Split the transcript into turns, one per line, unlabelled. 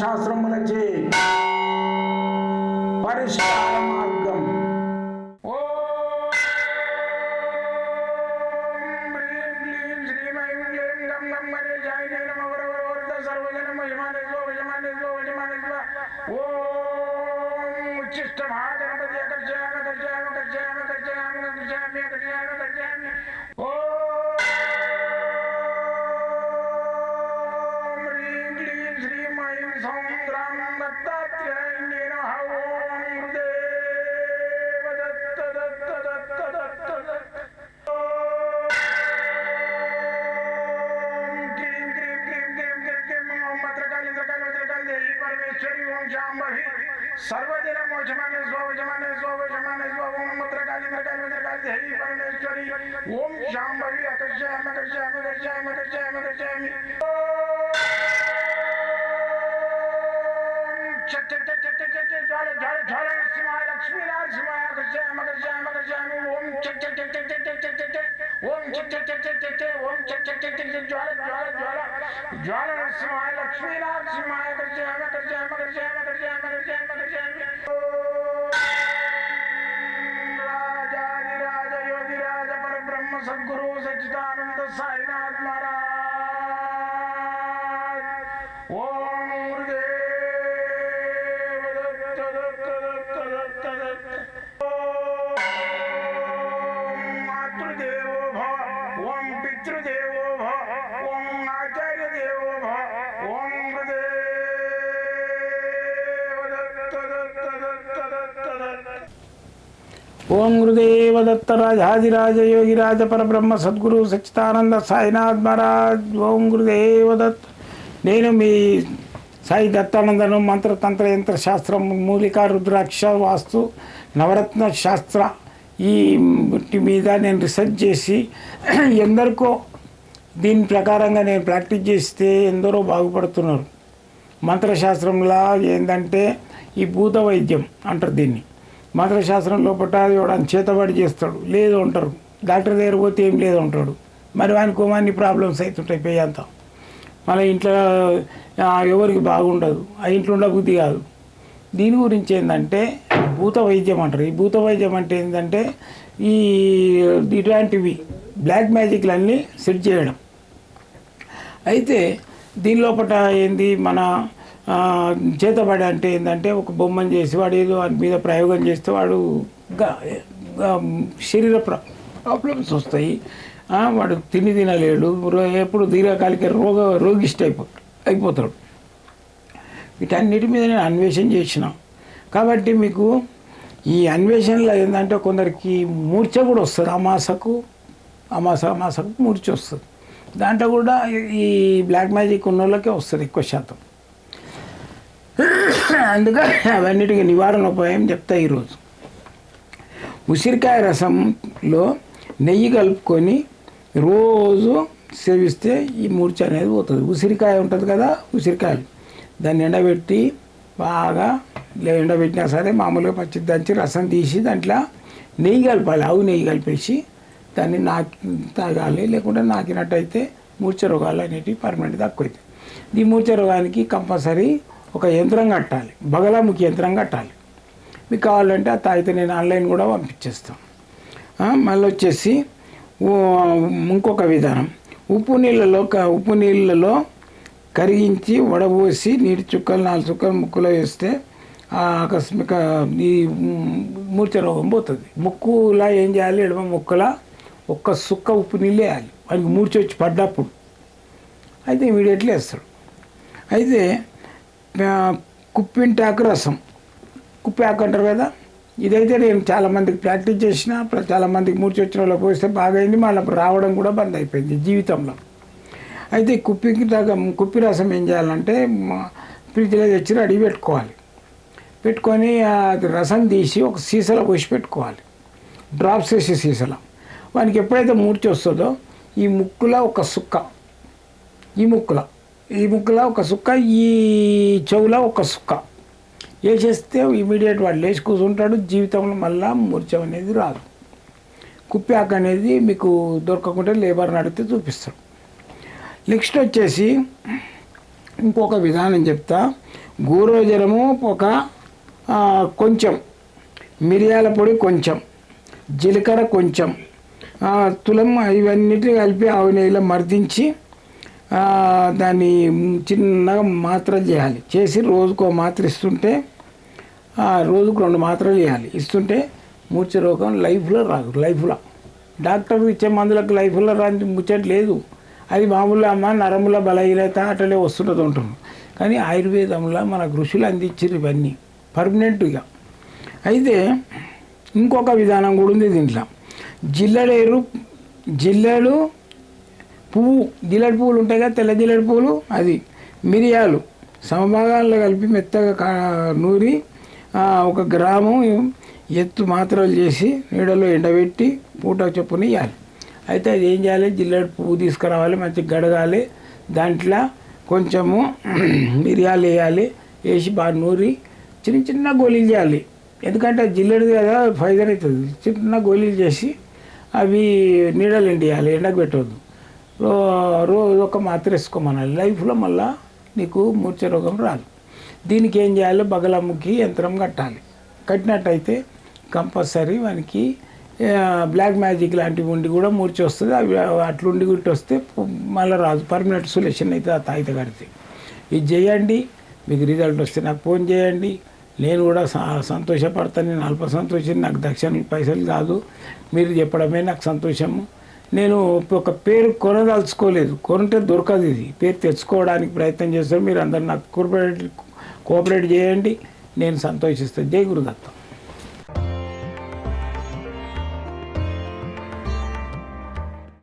శాస్త్రములచే పరిష్కార మార్గం.
ఓం ఉచ్చిష్టమాగణపతి అకర్షయామ కర్షయామ కర్షయామ सौन्द्रं दत्तात्रेण्येन ॐ देव दत्त दत्त दत्त दत्त दत्त परमेश्वरी ओम शाम्भवी सर्वदिन मोचमाने स्वजमाने स्वजमाने स्व ओम मत्रकाली मत्रकाली मत्रकाली परमेश्वरी ओम शाम्भवी अकर्षयामि अकर्षयामि अकर्षयामि अकर्षयामि अकर्षयामि सद्गुरु सच्चिदानंद साईनाथ महाराज।
ఓం గురుదేవ దత్త రాజాదిరాజ యోగిరాజ పరబ్రహ్మ సద్గురు సచ్చిదానంద సాయినాథ్ మహారాజ్. ఓం గురుదేవ దత్ నేను మీ సాయి దత్తానందను మంత్రతంత్ర యంత్ర శాస్త్రం మూలిక రుద్రాక్ష వాస్తు నవరత్న శాస్త్ర ఈ మీద నేను రీసెర్చ్ చేసి ఎందరికో దీని ప్రకారంగా నేను ప్రాక్టీస్ చేస్తే ఎందరో బాగుపడుతున్నారు. మంత్రశాస్త్రంలా ఏంటంటే ఈ భూత వైద్యం అంటారు దీన్ని. మంత్రశాస్త్రం లోపల ఇవ్వడానికి చేతబడి చేస్తాడు. లేదు అంటారు. డాక్టర్ దగ్గర పోతే ఏం లేదు అంటాడు. మరి వానికి అన్ని ప్రాబ్లమ్స్ అవుతుంటాయి పెయ్యి అంతా. మళ్ళీ ఇంట్లో ఎవరికి బాగుండదు. ఆ ఇంట్లో ఉండ బుద్ధి కాదు. దీని గురించి ఏంటంటే భూత వైద్యం అంటారు. ఈ భూత వైద్యం అంటే ఏంటంటే ఈ ఇలాంటివి బ్లాక్ మ్యాజిక్లన్నీ సెట్ చేయడం. అయితే దీని లోపల ఏంది? మన చేతబడి అంటే ఏంటంటే ఒక బొమ్మను చేసి వాడు ఏదో వాడి మీద ప్రయోగం చేస్తే వాడు శరీర ప్ర- ప్రాబ్లమ్స్ వస్తాయి. వాడు తిని తినలేడు. ఎప్పుడు దీర్ఘకాలిక రోగ రోగిష్ట అయిపో అయిపోతాడు. వీటన్నిటి మీద నేను అన్వేషణ చేసిన. కాబట్టి మీకు ఈ అన్వేషణలో ఏంటంటే కొందరికి మూర్ఛ కూడా వస్తుంది. అమాసకు అమాస అమాసకు మూర్ఛ వస్తుంది. దాంట్లో కూడా ఈ బ్లాక్ మ్యాజిక్ ఉన్న వాళ్ళకే వస్తుంది ఎక్కువ శాతం. అందుకని అవన్నిటికీ నివారణ ఉపాయం చెప్తా ఈరోజు. ఉసిరికాయ రసంలో నెయ్యి కలుపుకొని రోజు సేవిస్తే ఈ మూర్చ అనేది పోతుంది. ఉసిరికాయ ఉంటుంది కదా ఉసిరికాయలు. దాన్ని ఎండబెట్టి బాగా లే- ఎండబెట్టినా సరే మామూలుగా పచ్చి దంచి రసం తీసి దాంట్లో నెయ్యి కలపాలి. ఆవు నెయ్యి కలిపేసి దాన్ని నాకి తాగాలి. లేకుంటే నాకినట్టయితే మూర్ఛ రోగాలు అనేటివి పర్మనెంట్ తక్కువ అవుతాయి ఈ మూర్ఛ రోగానికి కంపల్సరీ ఒక యంత్రం కట్టాలి. బగలాముఖి యంత్రం కట్టాలి. మీకు కావాలంటే ఆ తాగితే నేను ఆన్లైన్ కూడా పంపించేస్తాను మళ్ళీ వచ్చేసి ఇంకొక విధానం. ఉప్పు నీళ్ళలో ఉప్పు నీళ్ళలో కరిగించి వడబోసి నీటి చుక్కలు నాలుగు చుక్కలు ముక్కులో వేస్తే ఆకస్మిక ఈ మూర్ఛ రోగం పోతుంది. ముక్కులా ఏం చేయాలి? ఎడమ ముక్కలా ఒక్క సుక్క ఉప్పు నీళ్ళు వేయాలి. వాడికి మూర్చొచ్చి పడ్డప్పుడు. అయితే ఇమీడియట్లీ వేస్తాడు. అయితే కుప్పింటాకు రసం. కుప్పాకు అంటారు కదా? ఇదైతే నేను చాలా మందికి ప్రాక్టీస్ చేసిన చాలామందికి మూర్చి వచ్చిన వాళ్ళకి పోస్తే బాగైంది మళ్ళీ రావడం కూడా బంద్ అయిపోయింది జీవితంలో. అయితే ఈ కుప్పికి కుప్పి రసం ఏం చేయాలంటే ఫ్రిడ్జ్లో తెచ్చి రెడీ పెట్టుకోవాలి. పెట్టుకొని అది రసం తీసి ఒక సీసాలో పోసి పెట్టుకోవాలి. డ్రాప్స్ వేసి సీసాలో. వానికి ఎప్పుడైతే మూర్చి వస్తుందో ఈ ముక్కులో ఒక సుక్క. ఈ ముక్కులో. ఈ ముక్కులో ఒక సుక్క ఈ చెవులో ఒక సుక్క. వేసేస్తే ఇమీడియట్ వాడు లేచి కూర్చుంటాడు జీవితంలో మళ్ళా మూర్చం అనేది రాదు. కుప్పాక అనేది మీకు దొరకకుంటే లేబర్ని అడిగితే చూపిస్తాడు. నెక్స్ట్ వచ్చేసి ఇంకొక విధానం చెప్తా. గోరోజనము ఒక కొంచెం. మిరియాల పొడి కొంచెం. జీలకర్ర కొంచెం. తులం ఇవన్నిటిని కలిపి ఆవు నెయ్యిలో మర్దించి దాన్ని చిన్నగా మాత్రలు చేయాలి. చేసి రోజుకో మాత్ర ఇస్తుంటే రోజుకు రెండు మాత్రలు చేయాలి. ఇస్తుంటే మూర్ఛ రోగం లైఫ్లో రాదు లైఫ్లో. డాక్టర్ ఇచ్చే మందులకు లైఫ్లో రాని ముచ్చట లేదు. అది మామూలు అమ్మ నరముల బలహీనత అటలే వస్తున్నది ఉంటుంది కానీ ఆయుర్వేదంలో మన ఋషులు అందించారు ఇవన్నీ. పర్మనెంట్గా అయితే ఇంకొక విధానం కూడా ఉంది దీంట్లో. జిల్లలేరు జిల్లలు పువ్వు జిల్లెడు పువ్వులు ఉంటాయి కదా తెల్ల జిల్లెడు పువ్వులు అది మిరియాలు సమభాగాల్లో కలిపి మెత్తగా కా- నూరి ఒక గ్రాము ఎత్తు మాత్రలు చేసి నీడలో ఎండబెట్టి పూట చొప్పున ఇవ్వాలి అయితే అది ఏం చేయాలి? జిల్లెడు పువ్వు తీసుకురావాలి మంచిగా గడగాలి. దాంట్లో కొంచెము మిరియాలు వేయాలి వేసి బాగా నూరి చిన్న చిన్న గోళీలు చేయాలి. ఎందుకంటే అది జిల్లెడు కదా ఫైజర్ అవుతుంది. చిన్న గోళీలు చేసి అవి నీడలు ఎండియాలి ఎండకు పెట్టవద్దు. రోజు ఒక మాత్ర వేసుకోమనాలి లైఫ్లో మళ్ళా నీకు మూర్ఛ రోగం రాదు. దీనికి ఏం చేయాలి? బగలమ్ముకి యంత్రం కట్టాలి. కట్టినట్టయితే కంపల్సరీ మనకి బ్లాక్ మ్యాజిక్ లాంటివి ఉండి కూడా మూర్చి వస్తుంది. అవి అట్లుండి గుట్టి వస్తే మళ్ళీ రాదు. పర్మనెంట్ సొల్యూషన్ అయితే ఆ తాయిత కడితే ఇది చేయండి. మీకు రిజల్ట్ వస్తే నాకు ఫోన్ చేయండి. నేను కూడా సంతోషపడతాను. నేను అల్ప సంతోషం నాకు దక్షిణ పైసలు కాదు. మీరు చెప్పడమే నాకు సంతోషము. నేను ఒక పేరు కొనదలుచుకోలేదు. కొనుంటే దొరకదు ఇది. పేరు తెచ్చుకోవడానికి ప్రయత్నం చేస్తారు మీరు అందరు నాకు కోఆపరేట్ కోఆపరేట్ చేయండి. నేను సంతోషిస్తాను. జై గురుదత్తం.